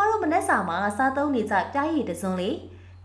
မတို့မနက်စာမှာစားသုံးနေကြပြားရည်တစ်စုံလေး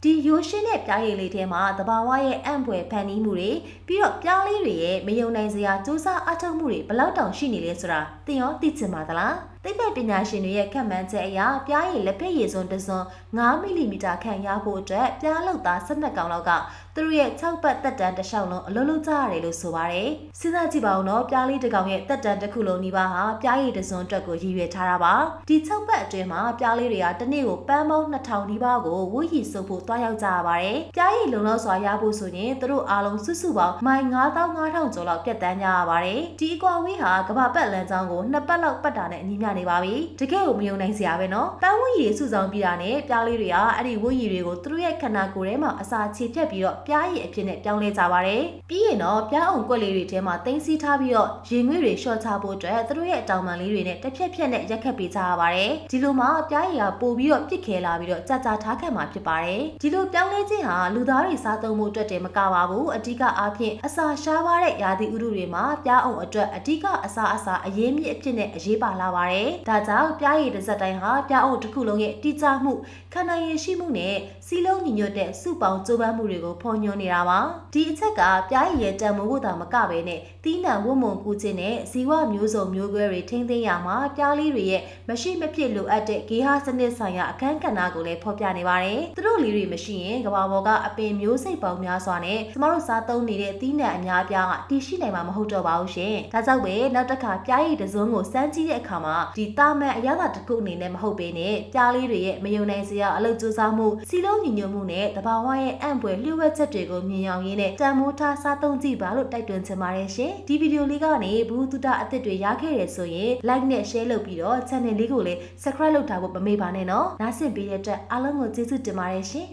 ဒီရိုးရှင်းတဲ့ပြားရည်လေးထဲမှာတဘာဝရဲ့အံ့ဖွယ်ဖန်တီးမှုတွေပြီးတော့ပြားလေးတွေရဲ့မယုံနိုင်စရာစူးစမ်းအထောက်မှုတွေဘယ်လောက်တောင်ရှိနေလဲဆိုတာသင်ရောသိချင်ပါသလား သိပ္ပံပညာရှင်တွေရဲ့ခန့်မှန်းချက်အရပြားရည်လက်ဖက်ရည်စွန်းတစ်စုံ9မီလီမီတာခန့်ရဖို့အတွက်ပြားလောက်သား12ကောင်လောက်ကသူတို့ရဲ့6ပတ်သက်တမ်းတစ်လျှောက်လုံးအလုံးလုံးကြရတယ်လို့ဆိုပါတယ်စဉ်းစားကြည့်ပါဦးနော်ပြားလေးတစ်ကောင်ရဲ့သက်တမ်းတစ်ခုလုံးဒီပါဟာပြားရည်တစ်စုံအတွက်ကိုရည်ရွယ်ထားတာပါဒီ6ပတ်အတွင်းမှာပြားလေးတွေကတစ်နေ့ကိုပန်းပေါင်း2000ဒီပါကိုဝှရည်စုပ်ဖို့တွားရောက်ကြရပါတယ်ပြားရည်လုံလောက်စွာရဖို့ဆိုရင်သူတို့အားလုံးစုစုပေါင်းမိုင်9500ကျော်လောက်ပြတ်တန်းကြရပါတယ်ဒီအကွာဝေးဟာကမ္ဘာပတ်လမ်းကြောင်းကိုနှစ်ပတ်လောက်ပတ်တာနဲ့အညီမျှနေပါပြီတကယ်ကိုမယုံနိုင်စရာပဲနော်ပန်းဝှရည်တွေစုဆောင်ပြီးတာနဲ့ပြားလေးတွေကအဲ့ဒီဝှရည်တွေကိုသူတို့ရဲ့ခန္ဓာကိုယ်ထဲမှာအစာချေဖြတ်ပြီးတော့ပြားရည်အဖြစ်နဲ့ပြောင်းလဲကြပါတယ်ပြီးရင်တော့ပြားအောင်ကွက်လေးတွေထဲမှာတင်စီထားပြီးတော့ရင်ငွေ့တွေရှော့ချဖို့အတွက်သူတို့ရဲ့အတောင်ပံလေးတွေနဲ့တစ်ဖြက်ဖြက်နဲ့ရက်ခတ်ပေးကြရပါတယ်ဒီလိုမှပြားရည်ကပို့ပြီးတော့ပြစ်ခဲလာပြီးတော့ကြာကြာထားခံမှာဖြစ်ပါတယ်ဒီလိုပြောင်းလဲခြင်းဟာလူသားတွေစားသုံးမှုအတွက်တည်းမကပါဘူးအဓိကအားဖြင့်အစာရှားပါတဲ့ရာသီဥတုတွေမှာပြားအောင်အတွက်အဓိကအစာအစာအရေးမြစ်အဖြစ်နဲ့အရေးပါလာပါတယ်ဒါကြောင့်ပြားရည်တစ်စက်တိုင်းဟာပြားအောင်တစ်ခုလုံးရဲ့တိကျမှုခန္ဓာရည်ရှိမှုနဲ့စီလုံးညီညွတ်တဲ့စုပေါင်းကြိုးပမ်းမှုတွေကိုဖော်ညွှန်းနေတာပါဒီအချက်ကပြားရည်ရဲ့တန်ဖိုးကိုသာမကဘဲနဲ့တီးနှံဝတ်မုံကူခြင်းနဲ့ဇီဝမျိုးစုံမျိုးကွဲတွေထိမ့်သိမ်းရမှာပြားလေးတွေရဲ့မရှိမဖြစ်လိုအပ်တဲ့ဂေဟစနစ်ဆိုင်ရာအခန်းကဏ္ဍကိုလည်းဖော်ပြနေပါတယ်သူတို့လေးတွေမရှိရင်ကမ္ဘာပေါ်ကအပင်မျိုးစိတ်ပေါင်းများစွာနဲ့ကျမတို့စားသုံးနေတဲ့တီးနှံအများပြားကတည်ရှိနိုင်မှာမဟုတ်တော့ပါဘူးရှင်ဒါကြောင့်ပဲနောက်တစ်ခါပြားရည်တစ်စုံကိုစမ်းကြည့်တဲ့အခါမှာဒီတာမန်အရသာတစ်ခုအနေနဲ့မဟုတ်ဘဲနဲ့ပြားလေးတွေရဲ့မယုံနိုင်စရာအလုပ်ကြိုးစားမှုစီလုံးညီညွတ်မှုနဲ့တဘာဝရဲ့အံ့ဖွယ်လျှို့ဝှက်ချက်တွေကိုမြင်အောင်ရင်းနဲ့တန်မိုးထားစားသုံးကြည့်ပါလို့တိုက်တွန်းချင်ပါတယ်ရှင်ဒီဗီဒီယိုလေးကနေဘူးတုဒအသစ်တွေရခဲ့ရဆိုရင် like နဲ့ share လုပ်ပြီးတော့ channel လေးကိုလည်း subscribe လုပ်ထားဖို့မမေ့ပါနဲ့နော်နားဆင်ပေးတဲ့အတွက်အားလုံးကိုကျေးဇူးတင်ပါတယ်ရှင်